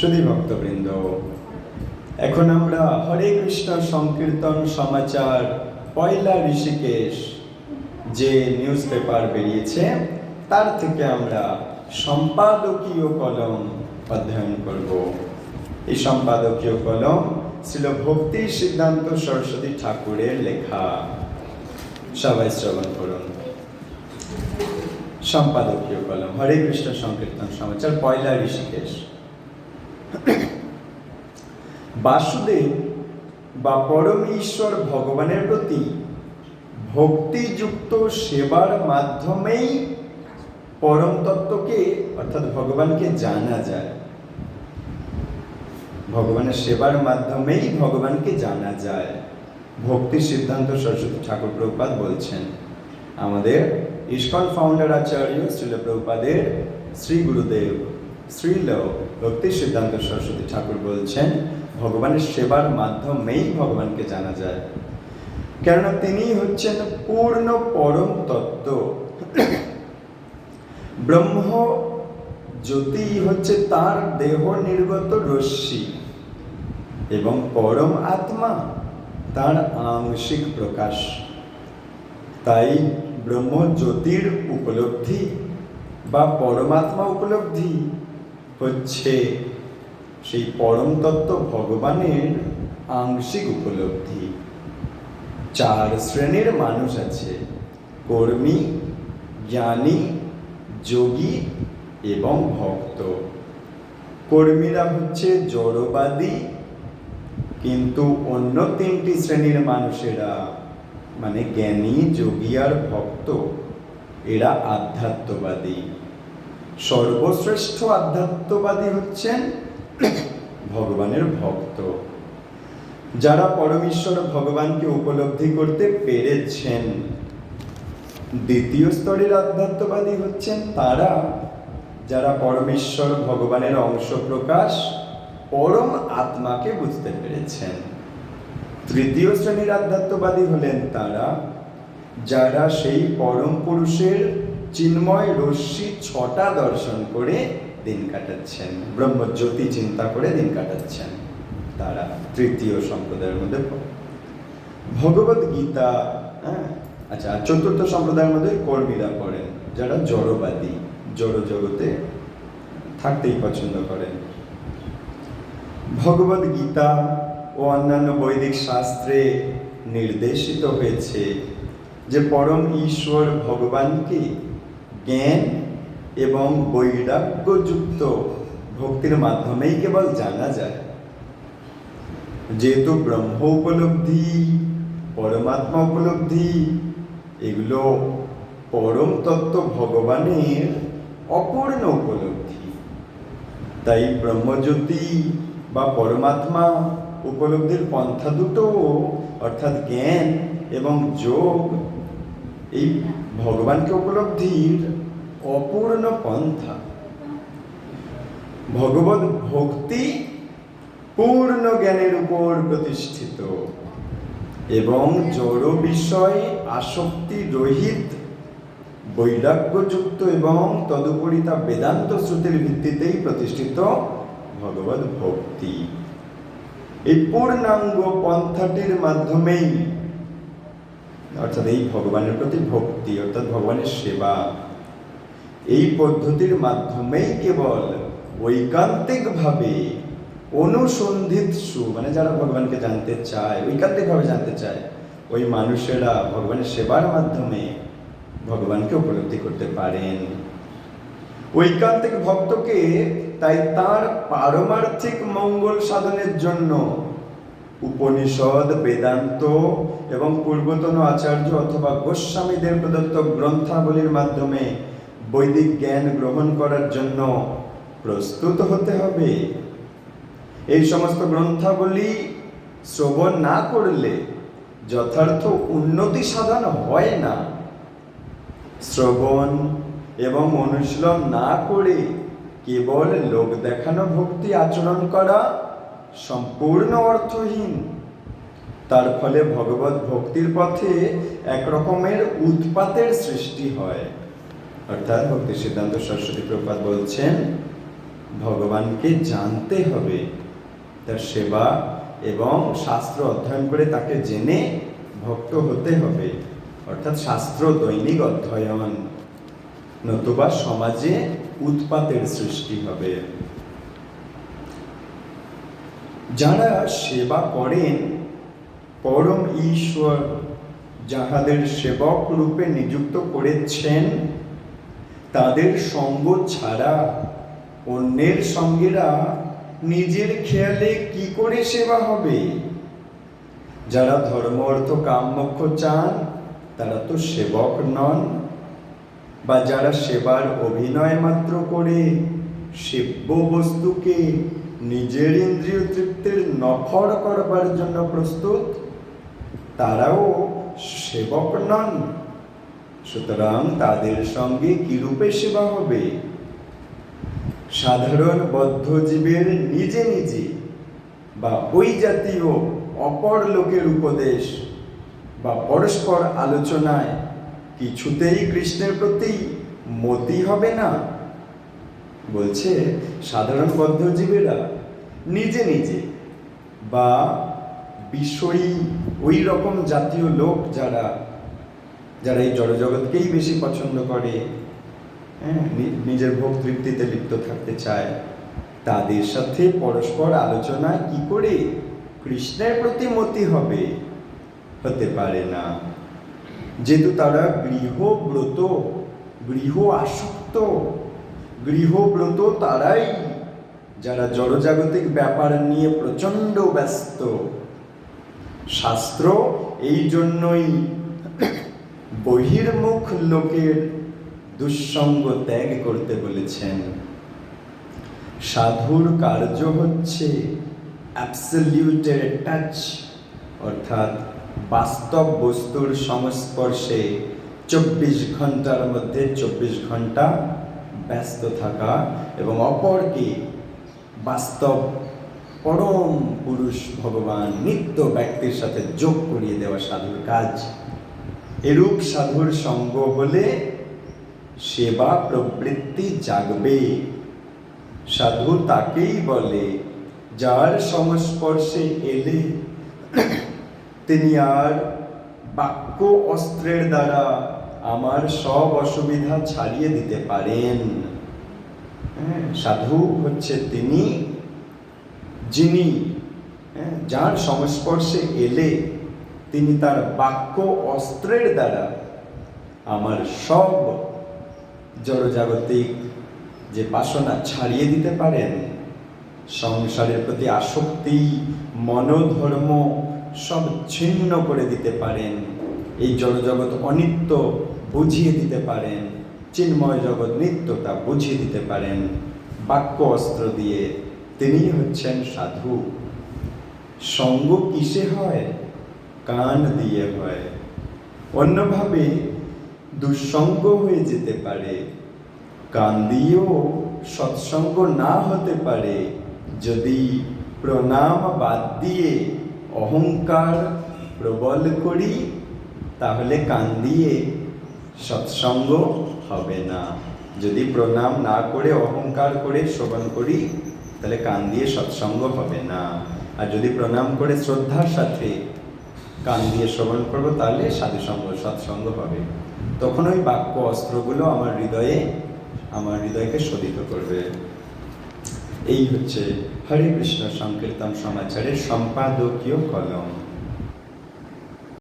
সুধী ভক্তবৃন্দ এখন আমরা হরে কৃষ্ণ সংকীর্তন সমাচার, পয়লা ঋষিকেশ যে নিউজ পেপার বেরিয়েছে, তার থেকে আমরা সম্পাদকীয় কলম অধ্যয়ন করব। এই সম্পাদকীয় কলম ছিল ভক্তি সিদ্ধান্ত সরস্বতী ঠাকুরের লেখা। সবাই শ্রবণ করুন। সম্পাদকীয় কলম, হরে কৃষ্ণ সংকীর্তন সমাচার, পয়লা ঋষিকেশ। বাসুদেব বা পরম ঈশ্বর ভগবানের প্রতি ভক্তিযুক্ত সেবার মাধ্যমেই পরম তত্ত্বকে, অর্থাৎ ভগবানকে জানা যায়। ভগবানের সেবার মাধ্যমেই ভগবানকে জানা যায়। ভক্তি সিদ্ধান্ত সরস্বতী ঠাকুর প্রভুপাদ বলছেন। আমাদের ইস্কন ফাউন্ডার আচার্য শ্রীল প্রভুপাদের শ্রী গুরুদেব শ্রীল ভক্তি সিদ্ধান্ত সরস্বতী ঠাকুর বলছেন, ভগবানের সেবার মাধ্যমেই ভগবানকে জানা যায়। কেননা তিনি হচ্ছেন পূর্ণ পরম তত্ত্ব। ব্রহ্ম জ্যোতি হচ্ছে তার দেহ নির্গত রশ্মি এবং পরম আত্মা তার আংশিক প্রকাশ। তাই ব্রহ্ম জ্যোতির উপলব্ধি বা পরমাত্মা উপলব্ধি হচ্ছে। সেই পরম তত্ত্ব ভগবানের আংশিক উপলব্ধি। চার শ্রেণির মানুষ আছে। কর্মী, জ্ঞানী, যোগী এবং ভক্ত। কর্মীরা হচ্ছে জড়বাদী, কিন্তু অন্য তিনটি শ্রেণির মানুষেরা মানে জ্ঞানী, যোগী আর ভক্ত, এরা আধ্যাত্মবাদী। সর্বশ্রেষ্ঠ আধ্যাত্মবাদী হচ্ছেন ভগবানের ভক্ত। যারা পরমেশ্বর ভগবানকে উপলব্ধি করতে পেরেছেন, দ্বিতীয় স্তরের আধ্যাত্মবাদী হচ্ছেন তারা। যারা পরমেশ্বর ভগবানের অংশ প্রকাশ পরম আত্মাকে বুঝতে পেরেছেন। তৃতীয় শ্রেণির আধ্যাত্মবাদী হলেন তারা। যারা সেই পরম পুরুষের চিন্ময় রশ্মি ছটা দর্শন করে দিন কাটাচ্ছেন। ব্রহ্মজ্যোতি চিন্তা করে দিন কাটাচ্ছেন। তারা তৃতীয় সম্প্রদায়ের মধ্যে ভগবত গীতা হ্যাঁ? আচ্ছা চতুর্থ সম্প্রদায়ের মধ্যে কর্মীরা পড়েন, যারা জড়বাদী জড় জগতে থাকতেই পছন্দ করেন। ভগবত গীতা ও অন্যান্য বৈদিক শাস্ত্রে নির্দেশিত হয়েছে যে পরম ঈশ্বর ভগবানকে জ্ঞান এবং বৈরাগ্যযুক্ত ভক্তির মাধ্যমেই কেবল জানা যায়। যেহেতু ব্রহ্ম উপলব্ধি, পরমাত্মা উপলব্ধি, এগুলো পরম তত্ত্ব ভগবানের অপূর্ণ উপলব্ধি। তাই ব্রহ্মজ্যোতি বা পরমাত্মা উপলব্ধির পন্থা দুটো অর্থাৎ জ্ঞান এবং যোগ, এই ভগবানকে উপলব্ধির অপূর্ণ পন্থা। ভগবত ভক্তি পূর্ণ জ্ঞানের উপর প্রতিষ্ঠিত এবং জড় বিষয় আসক্তি রহিত বৈরাগ্যযুক্ত এবং তদুপরি তা বেদান্ত শ্রুতির ভিত্তিতেই প্রতিষ্ঠিত ভগবত ভক্তি। এই পূর্ণাঙ্গ পন্থাটির মাধ্যমেই অর্থাৎ এই ভগবানের প্রতি ভক্তি, অর্থাৎ ভগবানের সেবা। এই পদ্ধতির মাধ্যমেই কেবল ঐকান্তিকভাবে অনুসন্ধিৎসু মানে যারা ভগবানকে জানতে চায়, ঐকান্তিকভাবে জানতে চায়, ওই মানুষেরা ভগবানের সেবার মাধ্যমে ভগবানকে উপলব্ধি করতে পারেন। ঐকান্তিক ভক্তকে তাই তার পারমার্থিক মঙ্গল সাধনের জন্য উপনিষদ, বেদান্ত এবং পূর্বতন আচার্য অথবা গোস্বামীদের প্রদত্ত গ্রন্থাবলীর মাধ্যমে বৈদিক জ্ঞান গ্রহণ করার জন্য প্রস্তুত হতে হবে। এই সমস্ত গ্রন্থাবলী শ্রবণ না করলে যথার্থ উন্নতি সাধন হয় না। শ্রবণ এবং অনুশীলন না করে কেবল লোক দেখানো ভক্তি আচরণ করা সম্পূর্ণ অর্থহীন। তার ফলে ভগবত ভক্তির পথে এক রকমের উৎপাতের সৃষ্টি হয়। অর্থাৎ ভক্তি সিদ্ধান্ত সরস্বতী প্রপাত বলছেন, ভগবানকে জানতে হবে, তার সেবা এবং শাস্ত্র অধ্যয়ন করে তাকে জেনে ভক্ত হতে হবে, অর্থাৎ শাস্ত্র দৈনিক অধ্যয়ন। নতুবা সমাজে উৎপাতের সৃষ্টি হবে। যারা সেবা করেন, পরম ঈশ্বর যাহাদের সেবক রূপে নিযুক্ত করেছেন, তাদের সঙ্গ ছাড়া অন্যের সঙ্গেরা নিজের খেয়ালে কি করে সেবা হবে? যারা ধর্ম অর্থ কাম মোক্ষ চান, তারা তো সেবক নন। বা যারা সেবার অভিনয় মাত্র করে, সেব্য বস্তুকে নিজের ইন্দ্রিয় তৃপ্তির নফর করবার জন্য প্রস্তুত, তারাও সেবক নন। সুতরাং তাদের সঙ্গে কিরূপে সেবা হবে? সাধারণ বদ্ধজীবের নিজে নিজে বা ওই জাতীয় অপর লোকের উপদেশ বা পরস্পর আলোচনায় কিছুতেই কৃষ্ণের প্রতি মতি হবে না। বলছে, সাধারণ বদ্ধজীবীরা নিজে নিজে বা বিষয়ী ওই রকম জাতীয় লোক যারা যারা এই জড়জগৎকেই বেশি পছন্দ করে হ্যাঁ নিজের ভোগ তৃপ্তিতে লিপ্ত থাকতে চায়, তাদের সাথে পরস্পর আলোচনা কি করে কৃষ্ণের প্রতি মতি হবে হতে পারে না। যেহেতু তারা গৃহব্রত, গৃহ আসক্ত গৃহব্রত তারাই, যারা জড়জাগতিক ব্যাপার নিয়ে প্রচণ্ড ব্যস্ত। শাস্ত্র এই জন্যই বহির্মুখ লোকের দুঃসঙ্গ ত্যাগ করতে বলেছেন। সাধুর কার্য হচ্ছে অ্যাবসলিউটের টাচ অর্থাৎ বাস্তব বস্তুর সংস্পর্শে চব্বিশ ঘণ্টার মধ্যে চব্বিশ ঘণ্টা ব্যস্ত থাকা এবং অপরকে বাস্তব পরম পুরুষ ভগবান নিত্য ব্যক্তির সাথে যোগ করিয়ে দেওয়া সাধুর কাজ। এরূপ সাধুর সঙ্গ হলে সেবা প্রবৃত্তি জাগবে। সাধু তাকেই বলে, যার সংস্পর্শে এলে তিনি আর বাক্য অস্ত্রের দ্বারা আমার সব অসুবিধা ছাড়িয়ে দিতে পারেন। হ্যাঁ, সাধু হচ্ছে তিনি যিনি হ্যাঁ, যার সংস্পর্শে এলে তিনি তার বাক্য অস্ত্রের দ্বারা আমার সব জড়জাগতিক যে বাসনা ছাড়িয়ে দিতে পারেন সংসারের প্রতি আসক্তি মনোধর্ম সব ছিন্ন করে দিতে পারেন। এই জড়জগৎ অনিত্য বুঝিয়ে দিতে পারেন। চিন্ময় জগৎ নিত্যতা বুঝিয়ে দিতে পারেন। বাক্য অস্ত্র দিয়ে তিনি হচ্ছেন সাধু। সঙ্গ কিসে হয়? কান দিয়ে হয়। অন্যভাবে, দুঃসঙ্গ হয়ে যেতে পারে। কান দিয়েও সৎসঙ্গ না হতে পারে। যদি প্রণাম বাদ দিয়ে অহংকার প্রবল করি, তাহলে কান দিয়ে সৎসঙ্গ হবে না। যদি প্রণাম না করে, অহংকার করে শ্রবণ করি, তাহলে কান দিয়ে সৎসঙ্গ হবে না। আর যদি প্রণাম করে শ্রদ্ধার সাথে কান দিয়ে শ্রবণ করব, তাহলে সাধুসঙ্গ, সৎসঙ্গ হবে। তখন ওই বাক্য অস্ত্রগুলো আমার হৃদয়ে, আমার হৃদয়কে শোধিত করবে। এই হচ্ছে হরে কৃষ্ণ সংকীর্তন সমাচারের সম্পাদকীয় কলম।